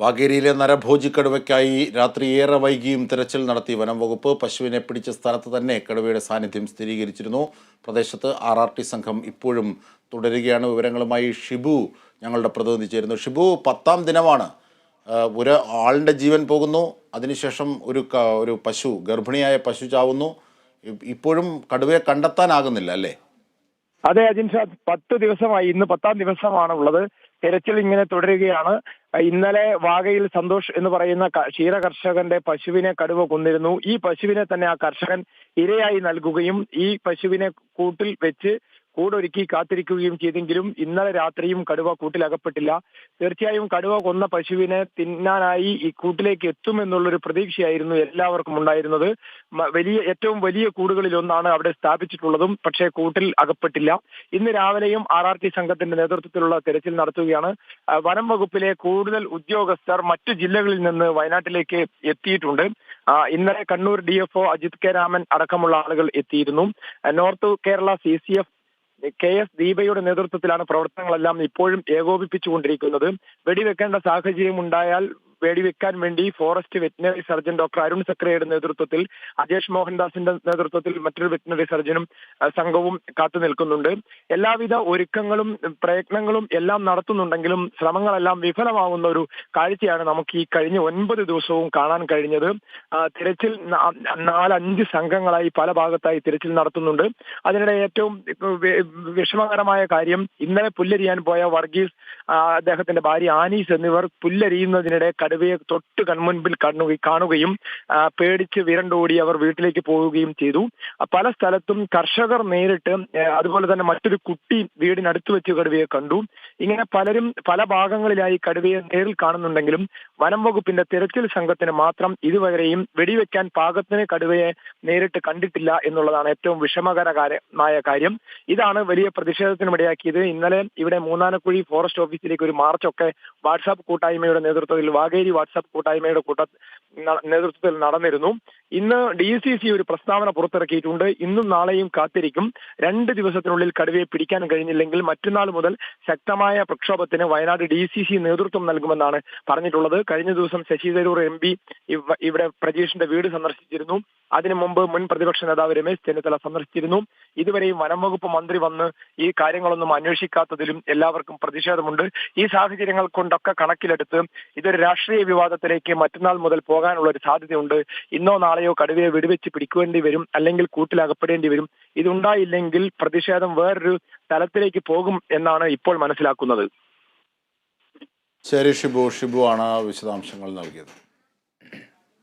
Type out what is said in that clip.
വാഗേരിയിലെ നരഭോജി കടുവയ്ക്കായി രാത്രി ഏറെ വൈകിയും തിരച്ചിൽ നടത്തി വനം വകുപ്പ് പശുവിനെ പിടിച്ച സ്ഥലത്ത് തന്നെ കടുവയുടെ സാന്നിധ്യം സ്ഥിരീകരിച്ചിരുന്നു. പ്രദേശത്ത് ആർ ആർ ടി സംഘം ഇപ്പോഴും തുടരുകയാണ്. വിവരങ്ങളുമായി ഷിബു ഞങ്ങളുടെ പ്രതിനിധി ചേരുന്നു. ഷിബു പത്താം ദിനമാണ്. ഒരു ആളിന്റെ ജീവൻ പോകുന്നു. അതിനുശേഷം ഒരു ഒരു പശു ഗർഭിണിയായ പശു ചാവുന്നു. ഇപ്പോഴും കടുവയെ കണ്ടെത്താനാകുന്നില്ല അല്ലേ? അതെ അജിൻഷാദ് പത്ത് ദിവസമായി ഇന്ന് പത്താം ദിവസമാണ് ഉള്ളത് തിരച്ചിൽ ഇങ്ങനെ തുടരുകയാണ്. ഇന്നലെ വാഗയിൽ സന്തോഷ് എന്ന് പറയുന്ന ക്ഷീര കർഷകന്റെ പശുവിനെ കടുവ കൊന്നിരുന്നു. ഈ പശുവിനെ തന്നെ ആ കർഷകൻ ഇരയായി നൽകുകയും ഈ പശുവിനെ കൂട്ടിൽ വെച്ച് കൂടൊരുക്കി കാത്തിരിക്കുകയും ചെയ്തെങ്കിലും ഇന്നലെ രാത്രിയും കടുവ കൂട്ടിലകപ്പെട്ടില്ല. തീർച്ചയായും കടുവ കൊന്ന പശുവിനെ തിന്നാനായി ഈ കൂട്ടിലേക്ക് എത്തുമെന്നുള്ളൊരു പ്രതീക്ഷയായിരുന്നു എല്ലാവർക്കും ഉണ്ടായിരുന്നത്. വലിയ ഏറ്റവും വലിയ കൂടുകളിൽ ഒന്നാണ് അവിടെ സ്ഥാപിച്ചിട്ടുള്ളതും പക്ഷേ കൂട്ടിൽ അകപ്പെട്ടില്ല. ഇന്ന് രാവിലെയും ആർ ആർ ടി സംഘത്തിന്റെ നേതൃത്വത്തിലുള്ള തെരച്ചിൽ നടത്തുകയാണ്. വനം വകുപ്പിലെ കൂടുതൽ ഉദ്യോഗസ്ഥർ മറ്റു ജില്ലകളിൽ നിന്ന് വയനാട്ടിലേക്ക് എത്തിയിട്ടുണ്ട്. ഇന്നലെ Kannur D F Ajith K Raman അടക്കമുള്ള ആളുകൾ എത്തിയിരുന്നു. North Kerala C C F K S ദീപയുടെ നേതൃത്വത്തിലാണ് പ്രവർത്തനങ്ങളെല്ലാം ഇപ്പോഴും ഏകോപിപ്പിച്ചുകൊണ്ടിരിക്കുന്നത്. വെടിവെക്കേണ്ട സാഹചര്യം ഉണ്ടായാൽ വെടിവെക്കാൻ വേണ്ടി forest veterinary surgeon doctor Arun സക്രയുടെ നേതൃത്വത്തിൽ അജേഷ് മോഹൻദാസിന്റെ നേതൃത്വത്തിൽ മറ്റൊരു വെറ്റിനറി സർജനും സംഘവും കാത്തു നിൽക്കുന്നുണ്ട്. എല്ലാവിധ ഒരുക്കങ്ങളും പ്രയത്നങ്ങളും എല്ലാം നടത്തുന്നുണ്ടെങ്കിലും ശ്രമങ്ങളെല്ലാം വിഫലമാവുന്ന ഒരു കാഴ്ചയാണ് നമുക്ക് ഈ കഴിഞ്ഞ ഒൻപത് ദിവസവും കാണാൻ കഴിഞ്ഞത്. തിരച്ചിൽ നാലഞ്ച് സംഘങ്ങളായി പല ഭാഗത്തായി തിരച്ചിൽ നടത്തുന്നുണ്ട്. അതിനിടെ ഏറ്റവും വിഷമകരമായ കാര്യം ഇന്നലെ പുല്ലരിയാൻ പോയ വർഗീസ് അദ്ദേഹത്തിന്റെ ഭാര്യ ആനീസ് എന്നിവർ പുല്ലരിയുന്നതിനിടെ കടുവയെ തൊട്ട് കൺമുൻപിൽ കണ്ണു കാണുകയും പേടിച്ച് വിരണ്ടോടി അവർ വീട്ടിലേക്ക് പോവുകയും ചെയ്തു. പല സ്ഥലത്തും കർഷകർ നേരിട്ട് അതുപോലെ തന്നെ മറ്റൊരു കുട്ടി വീടിനടുത്ത് വെച്ച് കടുവയെ കണ്ടു. ഇങ്ങനെ പലരും പല ഭാഗങ്ങളിലായി കടുവയെ നേരിൽ കാണുന്നുണ്ടെങ്കിലും വനം വകുപ്പിന്റെ തിരച്ചിൽ സംഘത്തിന് മാത്രം ഇതുവരെയും വെടിവെക്കാൻ പാകത്തിന് കടുവയെ നേരിട്ട് കണ്ടിട്ടില്ല എന്നുള്ളതാണ് ഏറ്റവും വിഷമകരമായ കാര്യം. ഇതാണ് വലിയ പ്രതിഷേധത്തിനുമിടയാക്കിയത് ഇന്നലെ ഇവിടെ മൂന്നാനക്കുഴി ഫോറസ്റ്റ് ഓഫീസിലേക്ക് ഒരു മാർച്ചൊക്കെ വാട്സാപ്പ് കൂട്ടായ്മയുടെ നേതൃത്വത്തിൽ വാഗേരി വാട്സാപ്പ് കൂട്ടായ്മയുടെ കൂട്ട ന- നേതൃത്വത്തിൽ നടന്നിരുന്നു. ഇന്ന് ഡി സി സി ഒരു പ്രസ്താവന പുറത്തിറക്കിയിട്ടുണ്ട്. ഇന്നും നാളെയും കാത്തിരിക്കും. രണ്ട് ദിവസത്തിനുള്ളിൽ കടുവയെ പിടിക്കാൻ കഴിഞ്ഞില്ലെങ്കിൽ മറ്റന്നാൾ മുതൽ ശക്തമായ പ്രക്ഷോഭത്തിന് വയനാട് ഡി സി സി നേതൃത്വം നൽകുമെന്നാണ് പറഞ്ഞിട്ടുള്ളത്. കഴിഞ്ഞ ദിവസം ശശി തരൂർ എം പി ഇവിടെ പ്രജീഷിന്റെ വീട് സന്ദർശിച്ചിരുന്നു. അതിനു മുമ്പ് മുൻ പ്രതിപക്ഷ നേതാവ് രമേശ് ചെന്നിത്തല സന്ദർശിച്ചിരുന്നു. ഇതുവരെയും വനം വകുപ്പ് മന്ത്രി വന്ന് ഈ കാര്യങ്ങളൊന്നും അന്വേഷിക്കാത്തതിലും എല്ലാവർക്കും പ്രതിഷേധമുണ്ട്. ഈ സാഹചര്യങ്ങൾ കൊണ്ടൊക്കെ കണക്കിലെടുത്ത് ഇതൊരു രാഷ്ട്രീയ വിവാദത്തിലേക്ക് മറ്റന്നാൾ മുതൽ പോകാനുള്ള ഒരു സാധ്യതയുണ്ട്. ഇന്നോ നാളെയോ കടുവയെ വെടിവെച്ച് പിടിക്കേണ്ടി വരും അല്ലെങ്കിൽ കൂട്ടിലകപ്പെടേണ്ടി വരും. ഇതുണ്ടായില്ലെങ്കിൽ പ്രതിഷേധം വേറൊരു തലത്തിലേക്ക് പോകും എന്നാണ് ഇപ്പോൾ മനസ്സിലാക്കുന്നത്. ശരി ഷിബു. ഷിബു ആണ് വിശദാംശങ്ങൾ നൽകിയത്.